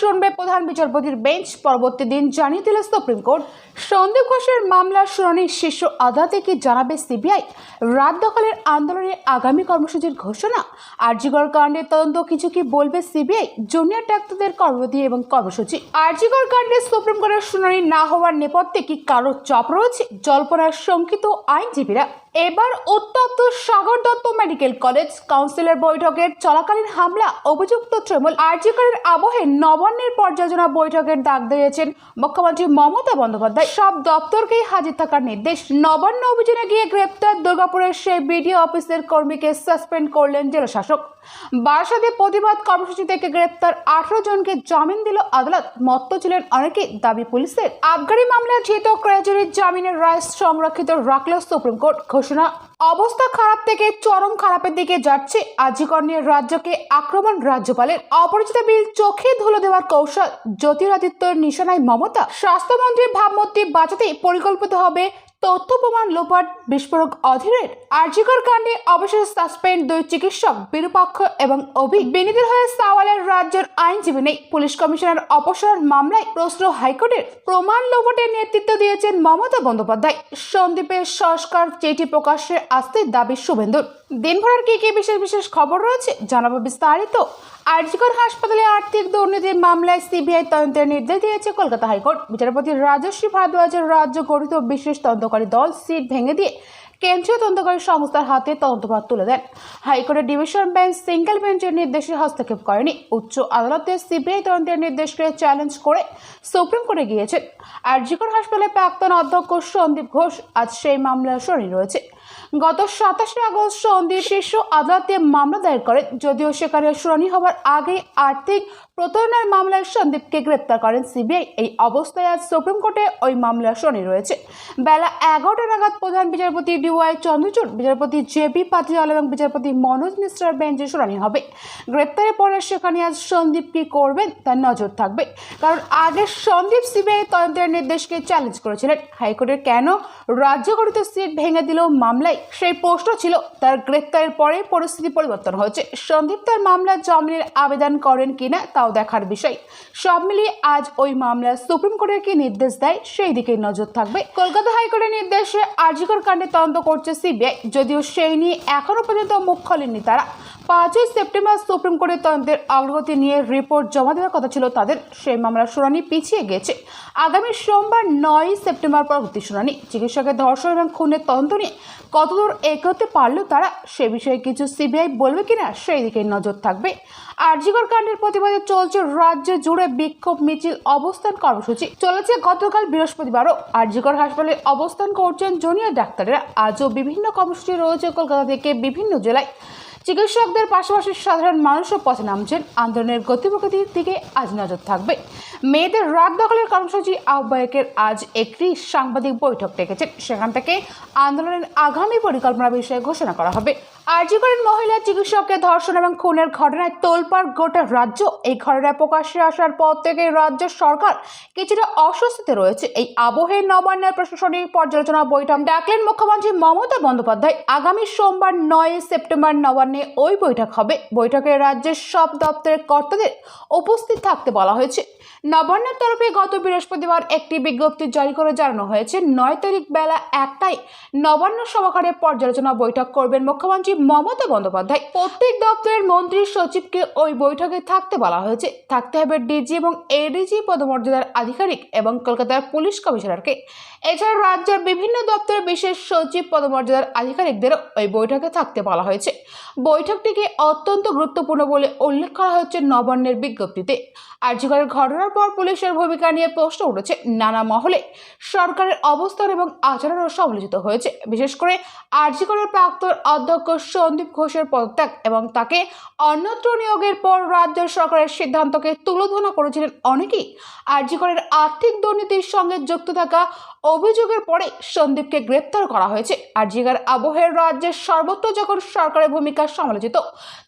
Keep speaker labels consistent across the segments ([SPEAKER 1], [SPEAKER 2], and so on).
[SPEAKER 1] শুনবে প্রধান বিচারপতির বেঞ্চ পরবর্তী দিন জানিয়ে দিল সুপ্রিম কোর্ট। সন্দীপ ঘোষের মামলার শুনানি শীর্ষ আদালতে কি জানাবে সিবিআই? রাত দখলের আন্দোলনের আগামী কর্মসূচির ঘোষণা? আরজিকর কাণ্ডের তদন্ত কিছু কি বলবে সিবিআই? জুনিয়র ডাক্তারদের কর্মবিধি এবং কর্মসূচি। আরজিকর কাণ্ডে সুপ্রিম কোর্টের শুনানি না হওয়ার নেপথ্যে কি কারও চাপ রয়েছে? জল্পনার শঙ্কিত আইনজীবীরা। এবার উত্তপ্ত সাগর দত্ত মেডিকেল কলেজ কাউন্সিলের বৈঠকের চলাকালীন হামলা, অভিযুক্ত তৃণমূল আর্যিকরের আবহে নবান্নের পর্যালোচনা বৈঠকের ডাক দিয়েছেন মুখ্যমন্ত্রী মমতা বন্দ্যোপাধ্যায়। সব দপ্তরকেই হাজির থাকার নির্দেশ নবান্ন অভিযানে গিয়ে গ্রেপ্তার দুর্গাপুরের সেই বিডিও অফিসের কর্মীকে সাসপেন্ড করলেন জেলাশাসক বারাসাতে প্রতিবাদ কর্মসূচি থেকে গ্রেপ্তার আঠারো জনকে জামিন দিল আদালত। মত্ত ছিলেন অনেকে দাবি পুলিশের। আবগারি মামলায় ধৃত ক্রেজরির জামিনের রায় সংরক্ষিত রাখল সুপ্রিম কোর্ট। ঘোষণা। অবস্থা খারাপ থেকে চরম খারাপের দিকে যাচ্ছে আজিকর্ণের রাজ্যকে আক্রমণ রাজ্যপালের। অপরিচিত বিল চোখে ধুলো দেওয়ার কৌশল। জ্যোতিরাদিত্যর নিশানায় মমতা। স্বাস্থ্যমন্ত্রীর ভাবমূর্তি বাঁচাতে পরিকল্পিত হবে তথ্য প্রমাণ লোপাট বিস্ফোরক অধীরের আর্জিকর কাণ্ডে অবশেষে সাসপেন্ড দুই চিকিৎসক, বিরূপাক্ষ এবং অভি বিনীতের হয়ে সাওয়ালের রাজ্যের আইনজীবী নেই। পুলিশ কমিশনার অপসারণ মামলায় প্রশ্ন হাইকোর্টের প্রমাণ লোপাটের নেতৃত্ব দিয়েছেন মমতা বন্দ্যোপাধ্যায়। সন্দীপের সংস্কার চিঠি প্রকাশ্যে আসতে দাবি শুভেন্দুর। দিনভরের কি কি বিশেষ বিশেষ খবর রয়েছে জানাব বিস্তারিত। আরজিকর হাসপাতালে আর্থিক দুর্নীতির মামলায় সিবিআই তদন্তের নির্দেশ দিয়েছে কলকাতা হাইকোর্ট। বিচারপতি রাজশ্রী ভারদ্বাজের রাজ্য গঠিত বিশেষ তদন্তকারী দল সিট ভেঙে দিয়ে কেন্দ্রীয় তদন্তকারী সংস্থার হাতে তদন্তভার তুলে দেন। হাইকোর্টের ডিভিশন বেঞ্চ সিঙ্গেল বেঞ্চের নির্দেশে হস্তক্ষেপ করেনি। উচ্চ আদালতে সিবিআই তদন্তের নির্দেশকে চ্যালেঞ্জ করে সুপ্রিম কোর্টে গিয়েছেন। আর আরজিকর হাসপাতালে প্রাক্তন অধ্যক্ষ সন্দীপ ঘোষ আজ সেই মামলার শুনানি রয়েছে। গত সাতাশে আগস্ট সন্দীপ শীর্ষ আদালতে মামলা দায়ের করেন যদিও সেখানে শুনানি হওয়ার আগে আর্থিক প্রতারণার মামলায় সন্দীপকে গ্রেপ্তার করেন সিবিআই। এই অবস্থায় আজ সুপ্রিম কোর্টে ওই মামলার শুনানি রয়েছে। বেলা এগারোটা নাগাদ প্রধান বিচারপতি ডিওয়াই চন্দ্রচূড়, বিচারপতি জে বি পাটিয়াল এবং বিচারপতি মনোজ মিশ্রার বেঞ্চে শুনানি হবে। গ্রেপ্তারের পরে সেখানে আজ সন্দীপ কি করবেন তার নজর থাকবে। কারণ আগে সন্দীপ সিবিআই তদন্তের নির্দেশকে চ্যালেঞ্জ করেছিলেন। হাইকোর্টের কেন রাজ্য গঠিত সিট ভেঙে দিল মামলায়? সেই প্রশ্ন ছিল, তার গ্রেপ্তারের পরে পরিস্থিতি পরিবর্তন হয়েছে। সন্দীপ তার মামলার জামিনের আবেদন করেন কিনা তাও দেখার বিষয়। সব মিলিয়ে আজ ওই মামলা সুপ্রিম কোর্টের কি নির্দেশ দেয় সেই দিকে নজর থাকবে। কলকাতা হাইকোর্টের নির্দেশে আরজিকর কাণ্ডে তদন্ত করছে সিবিআই, যদিও সেই নিয়ে এখনও পর্যন্ত মুখ খোলেননি তারা। পাঁচই সেপ্টেম্বর সুপ্রিম কোর্টের তদন্তের অগ্রগতি নিয়ে রিপোর্ট জমা দেওয়ার কথা ছিল তাদের। সেই মামলার শুনানি পিছিয়ে গেছে। আগামী সোমবার নয় সেপ্টেম্বর পরবর্তী শুনানি। চিকিৎসকের ধর্ষণ এবং খুনের তদন্ত নিয়ে কতদূর এগোতে পারলেও তারা, সে বিষয়ে কিছু সিবিআই বলবে কিনা, সেই দিকে নজর থাকবে। আরজিকর কাণ্ডের প্রতিবাদে চলছে রাজ্য জুড়ে বিক্ষোভ, মিছিল, অবস্থান কর্মসূচি। চলেছে গতকাল বৃহস্পতিবারও। আরজিকর হাসপাতালে অবস্থান করছেন জুনিয়র ডাক্তারেরা। আজও বিভিন্ন কর্মসূচি রয়েছে কলকাতা থেকে বিভিন্ন জেলায়। চিকিৎসকদের পাশাপাশি সাধারণ মানুষও পথে নামছেন। আন্দোলনের গতিপ্রগতির দিকে আজ নজর থাকবে। মেয়েদের রাত দখলের কর্মসূচি আহ্বায়কের আজ একটি সাংবাদিক বৈঠক ডেকেছেন। সেখান থেকে আন্দোলনের আগামী পরিকল্পনা বিষয়ে ঘোষণা করা হবে। আরজিকরের মহিলা চিকিৎসককে ধর্ষণ এবং খুনের ঘটনায় তোলপাড় গোটা রাজ্য। এই ঘটনায় প্রকাশ্যে আসার পর থেকে রাজ্য সরকার কিছুটা অস্বস্তিতে রয়েছে। এই আবহে নবান্নের প্রশাসনিক পর্যালোচনা বৈঠক ডাকলেন মুখ্যমন্ত্রী মমতা বন্দ্যোপাধ্যায়। আগামী সোমবার নয় সেপ্টেম্বর নবান্নে ওই বৈঠক হবে। বৈঠকে রাজ্যের সব দপ্তরের কর্তাদের উপস্থিত থাকতে বলা হয়েছে। নবান্নের তরফে গত বৃহস্পতিবার একটি বিজ্ঞপ্তি জারি করে জানানো হয়েছে, নয় তারিখ বেলা একটাই নবান্ন সভাকারে পর্যালোচনা বৈঠক করবেন মুখ্যমন্ত্রী মমতা বন্দ্যোপাধ্যায়। প্রত্যেক দপ্তরের মন্ত্রী সচিবকে ওই বৈঠকে থাকতে বলা হয়েছে। থাকতে হবে ডিজি এবং এডিজি পদমর্যাদার আধিকারিক এবং কলকাতার পুলিশ কমিশনারকে। এছাড়া রাজ্যের বিভিন্ন দপ্তরের বিশেষ সচিব পদমর্যাদার আধিকারিকদেরও ওই বৈঠকে থাকতে বলা হয়েছে। বৈঠকটিকে অত্যন্ত গুরুত্বপূর্ণ বলে উল্লেখ করা হচ্ছে নবান্নের বিজ্ঞপ্তিতে। আর্যিকরের ঘটনার পর পুলিশের ভূমিকা নিয়ে প্রশ্ন উঠেছে নানা মহলে। সরকারের অবস্থান এবং আচরণও সমালোচিত হয়েছে। বিশেষ করে আর্যিকরের প্রাক্তন অধ্যক্ষ সন্দীপ ঘোষের পদত্যাগ এবং তাকে অন্যত্র নিয়োগের পর রাজ্য সরকারের সিদ্ধান্তকে তুলোধনা করেছিলেন অনেকেই। আরজিকরের আর্থিক দুর্নীতির সঙ্গে যুক্ত থাকা অভিযোগের পরে সন্দীপকে গ্রেপ্তার করা হয়েছে। আরজিকার আবহের রাজ্যের সর্বত্র যখন সরকারের ভূমিকা সমালোচিত,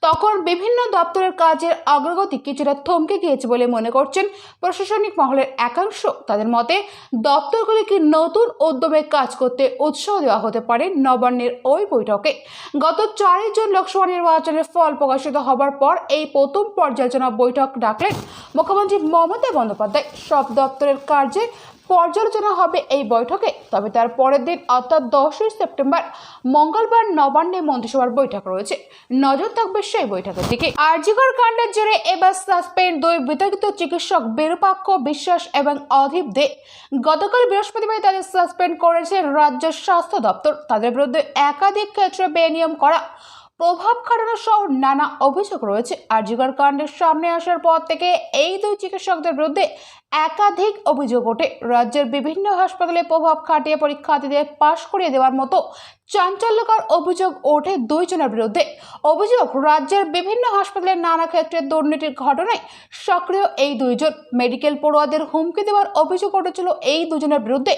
[SPEAKER 1] তখন বিভিন্ন দপ্তরের কাজের অগ্রগতি কিছুটা থমকে গিয়েছে বলে মনে করছেন প্রশাসনিক মহলের একাংশ। তাদের মতে দপ্তরগুলিকে নতুন উদ্যমে কাজ করতে উৎসাহ দেওয়া হতে পারে নবান্নের ওই বৈঠকে? গত চারই জুন লোকসভা নির্বাচনের ফল প্রকাশিত হবার পর এই প্রথম পর্যালোচনা বৈঠক ডাকলেন মুখ্যমন্ত্রী মমতা বন্দ্যোপাধ্যায়। সব দপ্তরের কার্যের পর্যালোচনা হবে এই বৈঠকে। তবে তার পরের দিন অর্থাৎ দশই সেপ্টেম্বর মঙ্গলবার নবান্নে মন্ত্রিসভার বৈঠক রয়েছে। নজর থাকবে সেই বৈঠকের দিকে। আরজিকর কাণ্ডের জেরে এবার সাসপেন্ড দুই বিতর্কিত চিকিৎসক বিরূপাক্ষ বিশ্বাস এবং অধীপ দে। গতকাল বৃহস্পতিবার তাদের সাসপেন্ড করেছে রাজ্য স্বাস্থ্য দপ্তর। তাদের বিরুদ্ধে একাধিক ক্ষেত্রে বেনিয়ম করা প্রভাব খাটানো সহ নানা অভিযোগ রয়েছে। আর আরজিকর কাণ্ডের সামনে আসার পর থেকে এই দুই চিকিৎসকদের বিরুদ্ধে একাধিক অভিযোগ ওঠে। রাজ্যের বিভিন্ন হাসপাতালে প্রভাব খাটিয়ে পরীক্ষার্থীদের পাশ করিয়ে দেওয়ার মতো চাঞ্চল্যকর অভিযোগ ওঠে দুইজনের বিরুদ্ধে। অভিযোগ, রাজ্যের বিভিন্ন হাসপাতালে নানা ক্ষেত্রে দুর্নীতির ঘটনায় সক্রিয় এই দুইজন। মেডিকেল পড়ুয়াদের হুমকি দেওয়ার অভিযোগ উঠেছিল এই দুজনের বিরুদ্ধে।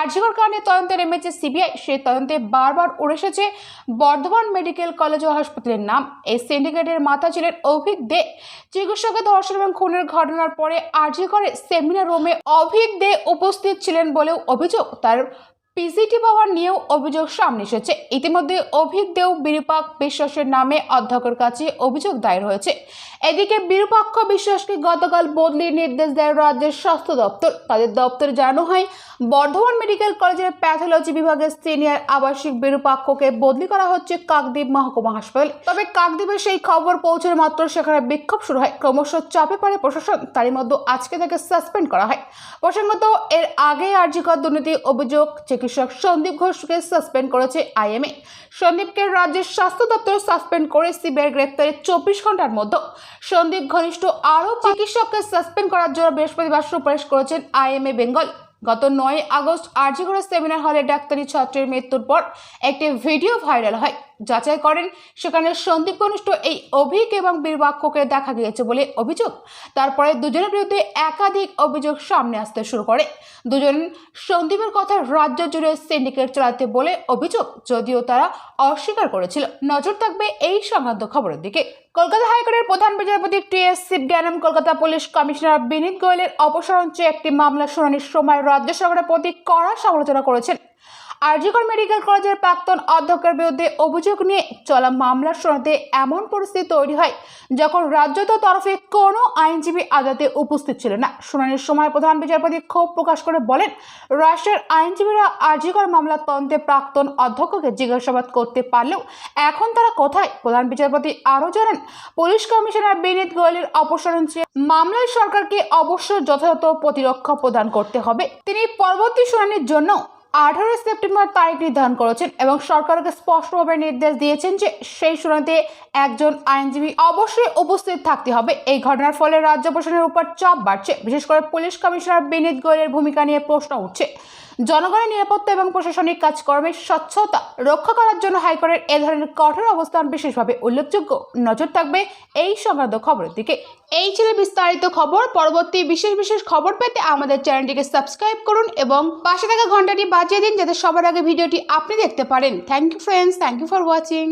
[SPEAKER 1] আরজিকর কারণে তদন্তে নেমেছে সিবিআই সেই তদন্তে বারবার উড়ে এসেছে। বর্ধমান মেডিকেল কলেজ ও হাসপাতালের নাম। এই সিন্ডিকেটের মাথা ছিলেন অভিক দে। চিকিৎসকের ধর্ষণ এবং খুনের ঘটনার পরে আর্জিকরের সেমিনার রুমে অভিক দে উপস্থিত ছিলেন বলেও অভিযোগ। তার পিজিটি পাওয়ার নিয়েও অভিযোগ সামনে এসেছে। ইতিমধ্যে অভিক দেও বিরূপাক বিশ্বাসের নামে অধ্যক্ষের কাছে অভিযোগ দায়ের হয়েছে। এদিকে বিরূপাক্ষ বিশ্বাসকে গতকাল বদলির নির্দেশ দেয় রাজ্যের স্বাস্থ্য দপ্তর। তাদের দপ্তরে জানানো হয়, বর্ধমান মেডিকেল কলেজের প্যাথোলজি বিভাগের সিনিয়র আবাসিক বিরূপাক্ষকে বদলি করা হচ্ছে কাকদ্বীপ মহকুমা হাসপাতাল। তবে কাকদ্বীপের সেই খবর পৌঁছার মাত্র সেখানে বিক্ষোভ শুরু হয়। ক্রমশ চাপে পড়ে প্রশাসন। তারই মধ্যে আজকে তাকে সাসপেন্ড করা হয়। প্রসঙ্গত, এর আগে আর্জিকর দুর্নীতি অভিযোগ চিকিৎসক সন্দীপ ঘোষকে সাসপেন্ড করেছে আইএমএ। সন্দীপকে রাজ্যের স্বাস্থ্য দপ্তর সাসপেন্ড করে সিবিআই গ্রেপ্তারের চব্বিশ ঘণ্টার মধ্যে। সন্দীপ ঘনিষ্ঠ আরও চিকিৎসককে সাসপেন্ড করার জন্য বৃহস্পতিবার সুপারিশ করেছেন আইএমএ বেঙ্গল। গত নয় আগস্ট আরজিগড় সেমিনার হলে ডাক্তারি ছাত্রের মৃত্যুর পর একটি ভিডিও ভাইরাল হয়। যাচাই করেন। সেখানে সন্দীপ ঘনিষ্ঠ এই অভিক এবং বীরবাক্যকে দেখা গিয়েছে বলে অভিযোগ। তারপরে দুজনের বিরুদ্ধে একাধিক অভিযোগ সামনে আসতে শুরু করে। দুজন সন্দীপের কথা রাজ্য জুড়ে সিন্ডিকেট চালাতে বলে অভিযোগ, যদিও তারা অস্বীকার করেছিল। নজর থাকবে এই সংক্রান্ত খবরের দিকে। কলকাতা হাইকোর্টের প্রধান বিচারপতি T S Sivagnanam, Kolkata police commissioner Vineet গোয়েলের অপসারণ চেয়ে একটি মামলা শুনানির সময় রাজ্য সরকারের প্রতি কড়া সমালোচনা করেছেন। আরজিকর মেডিকেল কলেজের প্রাক্তন অধ্যক্ষের বিরুদ্ধে অভিযোগ নিয়ে চলা মামলার শুনানিতে এমন পরিস্থিতি তৈরি হয় যখন রাজ্যত তরফে কোনো আইনজীবী আদালতে উপস্থিত ছিল না। শুনানির সময় প্রধান বিচারপতি ক্ষোভ প্রকাশ করে বলেন, রাষ্ট্রের আইনজীবীরা আরজিকর মামলার তদন্তে প্রাক্তন অধ্যক্ষকে জিজ্ঞাসাবাদ করতে পারলেও এখন তারা কোথায়? প্রধান বিচারপতি আরও জানান, পুলিশ কমিশনার বিনীত গোয়েলের অপসারণ চেয়ে মামলায় সরকারকে অবশ্যই যথাযথ প্রতিরক্ষা প্রদান করতে হবে। তিনি পরবর্তী শুনানির জন্য আঠারোই সেপ্টেম্বর তারিখ নির্ধারণ করেছেন এবং সরকারকে স্পষ্টভাবে নির্দেশ দিয়েছেন যে সেই শুনানিতে একজন আইনজীবী অবশ্যই উপস্থিত থাকতে হবে। এই ঘটনার ফলে রাজ্য প্রশাসনের উপর চাপ বাড়ছে। বিশেষ করে পুলিশ কমিশনার বিনীত গোয়েলের ভূমিকা নিয়ে প্রশ্ন উঠছে। জনগণের নিরাপত্তা এবং প্রশাসনিক কাজকর্মের স্বচ্ছতা রক্ষা করার জন্য হাইকোর্টের এ ধরনের কঠোর অবস্থান বিশেষভাবে উল্লেখযোগ্য। নজর থাকবে এই সংক্রান্ত খবরের দিকে। এই ছিল বিস্তারিত খবর। পরবর্তী বিশেষ বিশেষ খবর পেতে আমাদের চ্যানেলটিকে সাবস্ক্রাইব করুন এবং পাশে থাকা ঘন্টাটি বাজিয়ে দিন যাতে সবার আগে ভিডিওটি আপনি দেখতে পারেন। Thank you friends thank you for watching